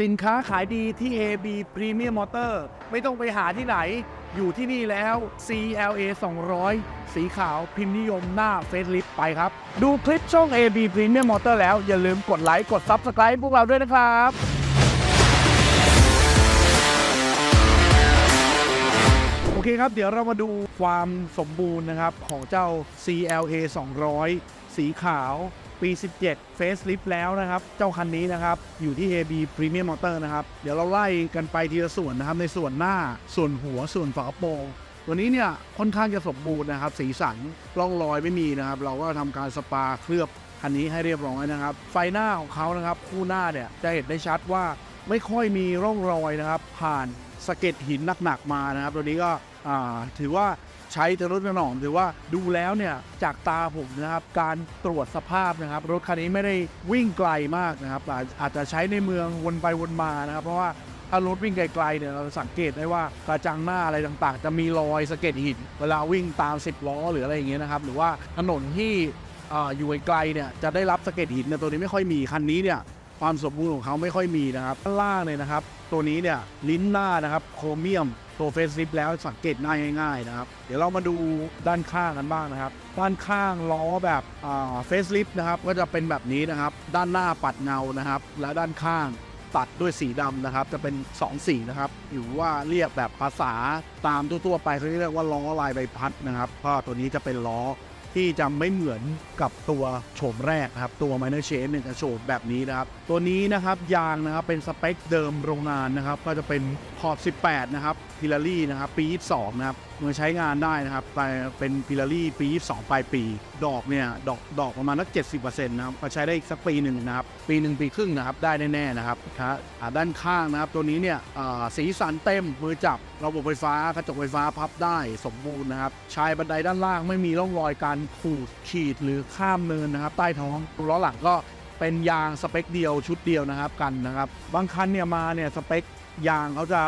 สินค้าขายดีที่ AB Premium Motor ไม่ต้องไปหาที่ไหน อยู่ที่นี่แล้ว CLA 200 สีขาวพิมพ์นิยมหน้าเฟซลิฟไปครับ ดูคลิปช่อง AB Premium Motor แล้วอย่าลืมกดไลค์ กด Subscribe พวกเราด้วยนะครับโอเคครับ เดี๋ยวเรามาดูความสมบูรณ์นะครับ ของเจ้า CLA 200 สีขาว ปี 17 Facelift แล้วนะครับ เจ้าคันนี้นะครับ อยู่ที่ AB Premium Motor นะครับ เดี๋ยวเราไล่กันไปทีละส่วนนะครับ ในส่วนหน้า ส่วนหัว ส่วนฝากระโปรง ตัวนี้เนี่ยค่อนข้างจะสมบูรณ์นะครับ สีสัน ร่องรอยไม่มีนะครับ เราก็ทำการสปาเคลือบคันนี้ให้เรียบร้อยนะครับ ไฟหน้าของเขานะครับ คู่หน้าเนี่ยจะเห็นได้ชัดว่าไม่ค่อยมีร่องรอยนะครับ ผ่านสะเก็ดหินหนักๆมานะครับ ตัวนี้ก็ ถือว่าใช้จะรถกระหน่อมถือว่าดูแล้วเนี่ยจากตาผมนะครับการตรวจสภาพนะครับ รถคันนี้ไม่ได้วิ่งไกลมากนะครับ อาจจะใช้ในเมืองวนไปวนมานะครับ เพราะว่าถ้ารถวิ่งไกลๆเนี่ยเราสังเกตได้ว่ากระจังหน้าอะไรต่างๆ จะมีรอยสะเก็ดหินเวลาวิ่งตาม10ล้อหรืออะไรอย่างเงี้ยนะครับหรือว่าถนนที่ออยู่ไกลๆเนี่ยจะได้รับสะเก็ดหินเนี่ยตัวนี้ไม่ค่อยมีคันนี้เนี่ยความสมบูรณ์ของเขาไม่ค่อยมีนะครับด้านล่างเลยนะครับ ตัวนี้เนี่ยลิ้นหน้านะครับโครเมียม ตัวเฟซลิฟแล้วสังเกตหน้ง่ายๆนะครับ เดี๋ยวเรามาดูด้านข้างกันบ้างนะครับ ด้านข้างล้อแบบเฟซลิฟนะครับก็จะเป็นแบบนี้นะครับ ด้านหน้าปัดเงานะครับ และด้านข้างตัดด้วยสีดำนะครับ จะเป็น 2 สีนะครับอยู่ว่าเรียกแบบภาษาตามทั่วๆไปเขาเรียกว่าล้อลายใบพัดนะครับก็ตัวนี้จะเป็นล้อ ที่จะไม่เหมือนกับตัวโฉมแรกครับ ตัว Minor Change เนี่ยจะโฉมแบบนี้นะครับ ตัวนี้นะครับยางนะครับเป็นสเปคเดิมโรงงานนะครับ ก็จะเป็นขอบ 18 นะครับพิลารี่นะครับ ปี 22 นะครับ มือใช้งานได้นะครับไปเป็นพิลารี่ปี 22 ปลายปี ดอกเนี่ยดอกดอกประมาณนัก 70%นะครับก็ใช้ได้อีกสักปีหนึ่งนะครับ ปีหนึ่งปีครึ่งนะครับ ได้แน่ๆนะครับครับด้านข้างนะครับ ตัวนี้เนี่ยอ่าสีสันเต็มมือจับระบบไฟฟ้ากระจกไฟฟ้าพับได้สมบูรณ์นะครับ ชายบันไดด้านล่างไม่มีร่องรอยการขูดขีดหรือข้ามเนินนะครับ ใต้ท้องล้อหลังก็ เป็นยางสเปคเดียวชุดเดียวนะครับกันนะครับบางคันเนี่ยมาเนี่ยสเปคยางเขาจะ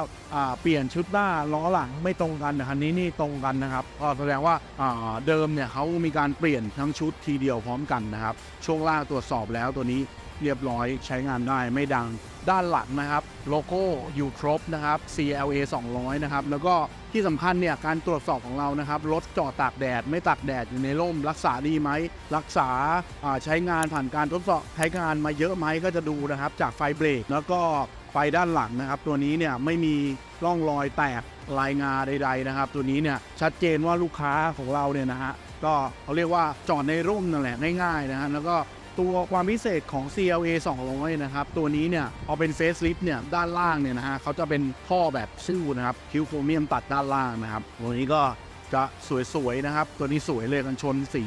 าเปลี่ยนชุดหน้าล้อหลังไม่ตรงกันแต่คันนี้นี่ตรงกันนะครับก็แสดงว่าอ่าเดิมเนี่ยเขามีการเปลี่ยนทั้งชุดทีเดียวพร้อมกันนะครับช่วงล่างตรวจสอบแล้วตัวนี้ เรียบร้อยใช้งานได้ไม่ดังด้านหลังนะครับ โลโก้อยู่ครบนะครับ CLA 200 นะครับ แล้วก็ที่สำคัญเนี่ย การตรวจสอบของเรานะครับรถจอดตากแดด ไม่ตากแดดอยู่ในร่ม รักษาดีไหม รักษาาใช้งานผ่านการทดสอบใช้งานมาเยอะไหมก็จะดูนะครับ จากไฟเบรกแล้วก็ไฟด้านหลังนะครับ ตัวนี้เนี่ยไม่มีร่องรอยแตกลายงาใด ๆ นะครับ ตัวนี้เนี่ยชัดเจนว่าลูกค้าของเราเนี่ยนะฮะก็เขาเรียกว่าจอดในร่มนั่นแหละง่ายๆนะฮะแล้วก็ ตัวความพิเศษของ CLA 200นะครับ ตัวนี้เนี่ยเอาเป็นเฟซลิฟเนี่ยด้านล่างเนี่ยนะฮะเขาจะเป็นท่อแบบซิ่วนะครับ คิวโครเมียมตัดด้านล่างนะครับ ตัวนี้ก็จะสวยๆนะครับ ตัวนี้สวยเลยกันชนสี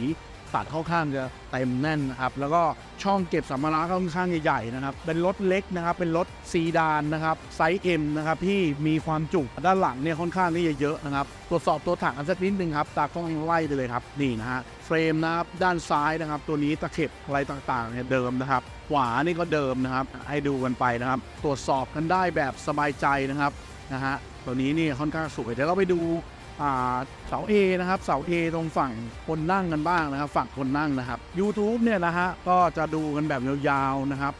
ตัดเข้าข้างจะเต็มแน่นนะครับแล้วก็ช่องเก็บสัมภาระค่อนข้างใหญ่ๆนะครับเป็นรถเล็กนะครับเป็นรถซีดานนะครับไซส์ M นะครับที่มีความจุด้านหลังเนี่ยค่อนข้างที่จะเยอะนะครับตรวจสอบตัวถังกันสักนิดนึงครับตากล้องไล่ไปเลยครับนี่นะฮะเฟรมนะครับด้านซ้ายนะครับ ตัวนี้ตะเข็บอะไรต่างๆเนี่ยเดิมนะครับขวานี่ก็เดิมนะครับให้ดูกันไปนะครับ ตรวจสอบกันได้แบบสบายใจนะครับนะฮะตัวนี้นี่ค่อนข้างสวยเดี๋ยวเราไปดู เสา A นะครับเสา A ตรงฝั่งคนนั่งกันบ้างนะครับ ฝั่งคนนั่งนะครับ YouTube เนี่ยนะฮะก็จะดูกันแบบยาวๆนะครับ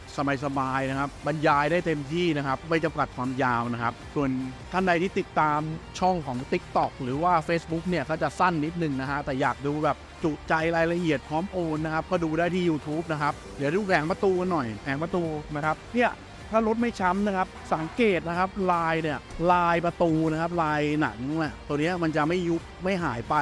สบายๆนะครับ บรรยายได้เต็มที่นะครับ ไม่จำกัดความยาวนะครับ ส่วนท่านใดที่ติดตามช่องของ TikTok หรือว่า Facebook เนี่ยก็จะสั้นนิดนึงนะฮะแต่อยากดูแบบจุใจรายละเอียดพร้อมโอนนะครับ ก็ดูได้ที่ YouTube นะครับ เดี๋ยวดูแผงประตูกันหน่อยแผงประตูนะครับเนี่ย ถ้ารถไม่ช้ำนะครับ สังเกตนะครับ ลายเนี่ยลายประตูนะครับ ลายหนังนี่ยตัวนี้มันจะไม่ยุบไม่หายไป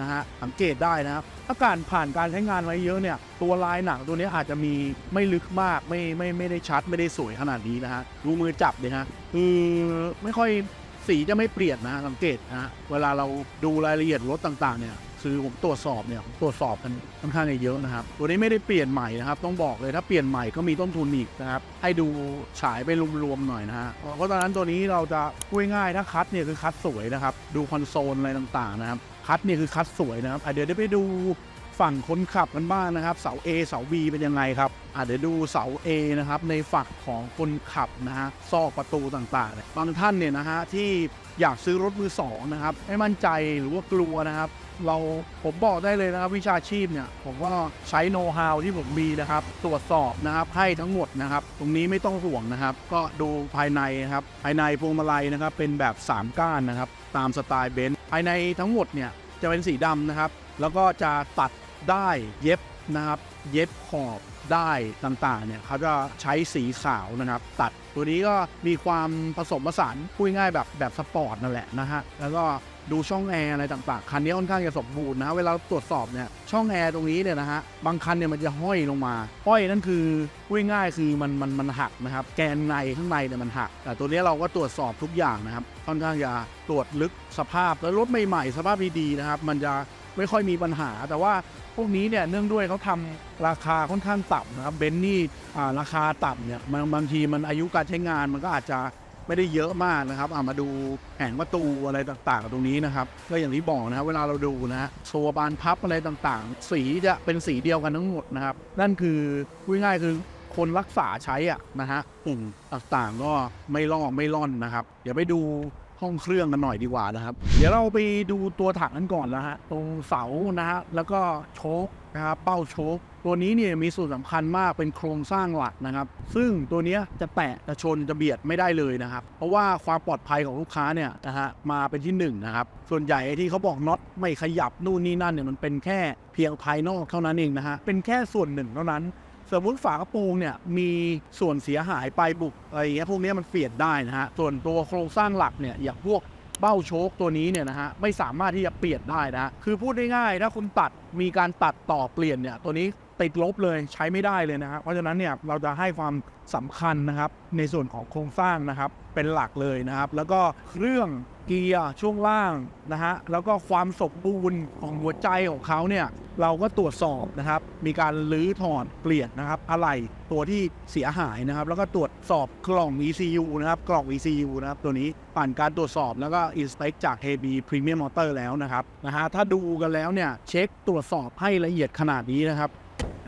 นะฮะสังเกตได้นะครับถ้าการผ่านการใช้งานมาเยอะเนี่ย ตัวลายหนังตัวนี้อาจจะมีไม่ลึกมากไม่ไม่ไม่ได้ชัดไม่ได้สวยขนาดนี้นะฮะดูมือจับเลยฮะคือไม่ค่อยสีจะไม่เปลี่ยนนะสังเกตนะฮะเวลาเราดูรายละเอียดรถต่างๆเนี่ย คือผมตรวจสอบเนี่ยตรวจสอบกันค่อนข้างจะเยอะนะครับ ตัวนี้ไม่ได้เปลี่ยนใหม่นะครับ ต้องบอกเลยถ้าเปลี่ยนใหม่ก็มีต้นทุนอีกนะครับให้ดูฉายไปรวมๆหน่อยนะฮะเพราะตอนนั้นตัวนี้เราจะพูดง่ายๆถ้าคัดเนี่ยคือคัดสวยนะครับ ดูคอนโซลอะไรต่างๆนะครับคัดเนี่ยคือคัดสวยนะครับเดี๋ยวได้ไปดูฝั่งคนขับกันบ้างนะครับ เสา A เสา B เป็นยังไงครับ อะเดี๋ยวดูเสา A นะครับในฝักของคนขับนะฮะซอกประตูต่างๆเนี่ยบางท่านเนี่ยนะฮะที่อยากซื้อรถมือสองนะครับไม่มั่นใจหรือว่ากลัวนะครับ เราผมบอกได้เลยนะครับวิชาชีพเนี่ยผมก็ใช้โน้ตฮาวที่ผมมีนะครับ ตรวจสอบนะครับให้ทั้งหมดนะครับ ตรงนี้ไม่ต้องห่วงนะครับ ก็ดูภายในนะครับภายในพวงมาลัยนะครับเป็นแบบ 3 ก้านนะครับ ตามสไตล์เบนซ์ภายในทั้งหมดเนี่ยจะเป็นสีดำนะครับ แล้วก็จะตัดได้เย็บนะครับ เย็บขอบ ได้ต่างๆเนี่ยเขาจะใช้สีขาวนะครับตัดตัวนี้ก็มีความผสมผสานพูดง่ายแบบแบบสปอร์ตนั่นแหละนะฮะแล้วก็ดูช่องแอร์อะไรต่างๆ คันนี้ค่อนข้างจะสมบูรณ์นะ เวลาตรวจสอบเนี่ยช่องแอร์ตรงนี้เนี่ยนะฮะบางคันเนี่ยมันจะห้อยลงมา ห้อยนั่นคือพูดง่ายคือมันมันมันหักนะครับแกนในข้างในเนี่ยมันหัก แต่ตัวนี้เราก็ตรวจสอบทุกอย่างนะครับค่อนข้างจะตรวจลึกสภาพแล้วรถใหม่ๆสภาพดีๆนะครับมันจะ ไม่ค่อยมีปัญหา แต่ว่าพวกนี้เนี่ยเนื่องด้วยเขาทำราคาค่อนข้างต่ำนะครับเบนซ์นี่ราคาต่ำเนี่ยบางทีมันอายุการใช้งานมันก็อาจจะไม่ได้เยอะมากนะครับอ่ามาดูแผงประตูอะไรต่างๆ ตรงนี้นะครับก็อย่างที่บอกนะครับเวลาเราดูนะฮะโซบานพับอะไรต่างๆ สีจะเป็นสีเดียวกันทั้งหมดนะครับ นั่นคือพูดง่ายคือคนรักษาใช้อะนะฮะปุ่มต่างๆก็ไม่ลอกไม่ล่อนนะครับ เดี๋ยวไปดู ห้องเครื่องกันหน่อยดีกว่านะครับ เดี๋ยวเราไปดูตัวถังกันก่อนนะฮะตรงเสานะฮะแล้วก็โชคนะครับเป้าโชคตัวนี้เนี่ยมีส่วนสำคัญมากเป็นโครงสร้างหลักนะครับ ซึ่งตัวนี้จะแตะจะชนจะเบียดไม่ได้เลยนะครับ เพราะว่าความปลอดภัยของลูกค้าเนี่ยนะฮะมาเป็นที่หนึ่งนะครับส่วนใหญ่ที่เขาบอกน็อตไม่ขยับนู่นนี่นั่นเนี่ยมันเป็นแค่เพียงภายนอกเท่านั้นเองนะฮะเป็นแค่ส่วนหนึ่งเท่านั้น สมมติฝากระโปรงเนี่ยมีส่วนเสียหายไปบุกอะไรอย่างเงี้ยพวกนี้มันเปลี่ยนได้นะฮะส่วนตัวโครงสร้างหลักเนี่ยอย่างพวกเบ้าโชคตัวนี้เนี่ยนะฮะไม่สามารถที่จะเปลี่ยนได้นะฮะคือพูดง่ายๆถ้าคุณตัดมีการตัดต่อเปลี่ยนเนี่ยตัวนี้ติดลบเลยใช้ไม่ได้เลยนะฮะเพราะฉะนั้นเนี่ยเราจะให้ความสำคัญนะครับในส่วนของโครงสร้างนะครับเป็นหลักเลยนะครับ แล้วก็เครื่องเกียร์ช่วงล่างนะฮะแล้วก็ความสมบูรณ์ของหัวใจของเขาเนี่ย เราก็ตรวจสอบนะครับ มีการลื้อถอดเปลี่ยนนะครับ อะไรตัวที่เสียหายนะครับ แล้วก็ตรวจสอบกล่อง ECU นะครับ กล่อง ECU นะครับ ตัวนี้ผ่านการตรวจสอบแล้วก็ inspect จาก KB Premium Motor แล้วนะครับนะฮะถ้าดูกันแล้วเนี่ย เช็คตรวจสอบให้ละเอียดขนาดนี้นะครับ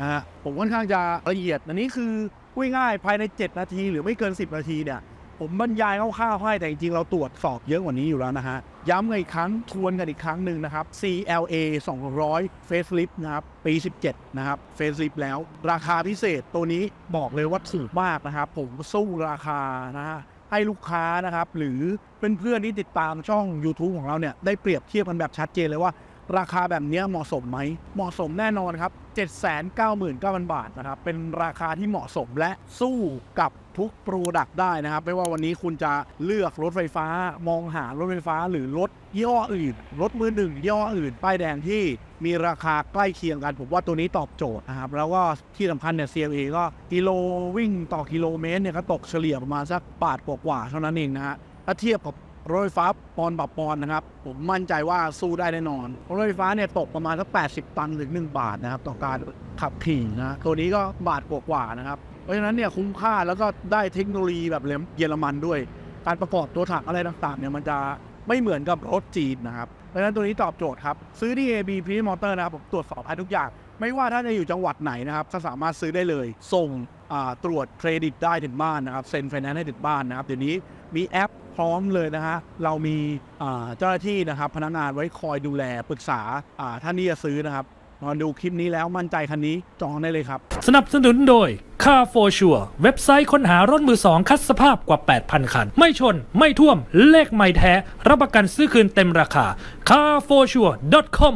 นะฮะผมค่อนข้างจะละเอียด อันนี้คือพูดง่ายๆภายใน 7 นาที หรือไม่เกิน 10 นาทีเนี่ยผมบรรยายคร่าวๆให้แต่จริงๆเราตรวจสอบเยอะกว่านี้อยู่แล้วนะฮะ ย้ำกันอีกครั้งทวนกันอีกครั้งหนึ่งนะครับ CLA 200 Facelift นะครับ ปี 17 นะครับ Facelift แล้ว ราคาพิเศษตัวนี้บอกเลยว่าถูกมากนะครับ ผมสู้ราคานะฮะให้ลูกค้านะครับ หรือเพื่อนๆที่ติดตามช่อง YouTube ของเราเนี่ย ได้เปรียบเทียบกันแบบชัดเจนเลยว่า ราคาแบบนี้เหมาะสมไหม เหมาะสมแน่นอนครับ 799,000 บาทนะครับ เป็นราคาที่เหมาะสมและสู้กับทุกโปรดักต์ได้นะครับ ไม่ว่าวันนี้คุณจะเลือกรถไฟฟ้ามองหารถไฟฟ้าหรือรถยี่ห้ออื่น รถมือหนึ่งยี่ห้ออื่น ป้ายแดงที่มีราคาใกล้เคียงกัน ผมว่าตัวนี้ตอบโจทย์นะครับ แล้วก็ที่สำคัญเนี่ย CLA ก็กิโลวิ่งต่อกิโลเมตรเนี่ยก็ตกเฉลี่ยประมาณสักบาทกว่าๆเท่านั้นเองนะฮะถ้าเทียบกับ รถไฟฟ้าปอนด์ต่อปอนนะครับ ผมมั่นใจว่าสู้ได้แน่นอนรถไฟฟ้าเนี่ยตกประมาณสัก80 ตันถึง1บาทนะครับต่อการขับขี่นะตัวนี้ก็บาทกว่าๆนะครับ เพราะฉะนั้นเนี่ยคุ้มค่าแล้วก็ได้เทคโนโลยีแบบเยอรมันด้วย การประกอบตัวถังอะไรต่างๆเนี่ยมันจะไม่เหมือนกับรถจีนนะครับ เพราะฉะนั้นตัวนี้ตอบโจทย์ครับ ซื้อที่ AB p r e m o t o r นะครับผมตรวจสอบให้ทุกอย่าง ไม่ว่าถ้านจะอยู่จังหวัดไหนนะครับก็สามารถซื้อได้เลย ส่งตรวจเครดิตได้ถึงบ้านนะครับเซ็นไฟแนนซ์ให้ถึงบ้านนะครับเดี๋ยวนี้มีแอป พร้อมเลยนะฮะเรามีเจ้าหน้าที่นะครับพนักงานไว้คอยดูแลปรึกษาอ่าท่านที่จะซื้อนะครับลองดูคลิปนี้แล้วมั่นใจคันนี้จองได้เลยครับ สนับสนุนโดย Car for Sure เว็บไซต์ค้นหารถมือสองคัดสภาพกว่า 8,000 คัน ไม่ชน ไม่ท่วม เลขไม่แท้ รับประกันซื้อคืนเต็มราคา carforsure.com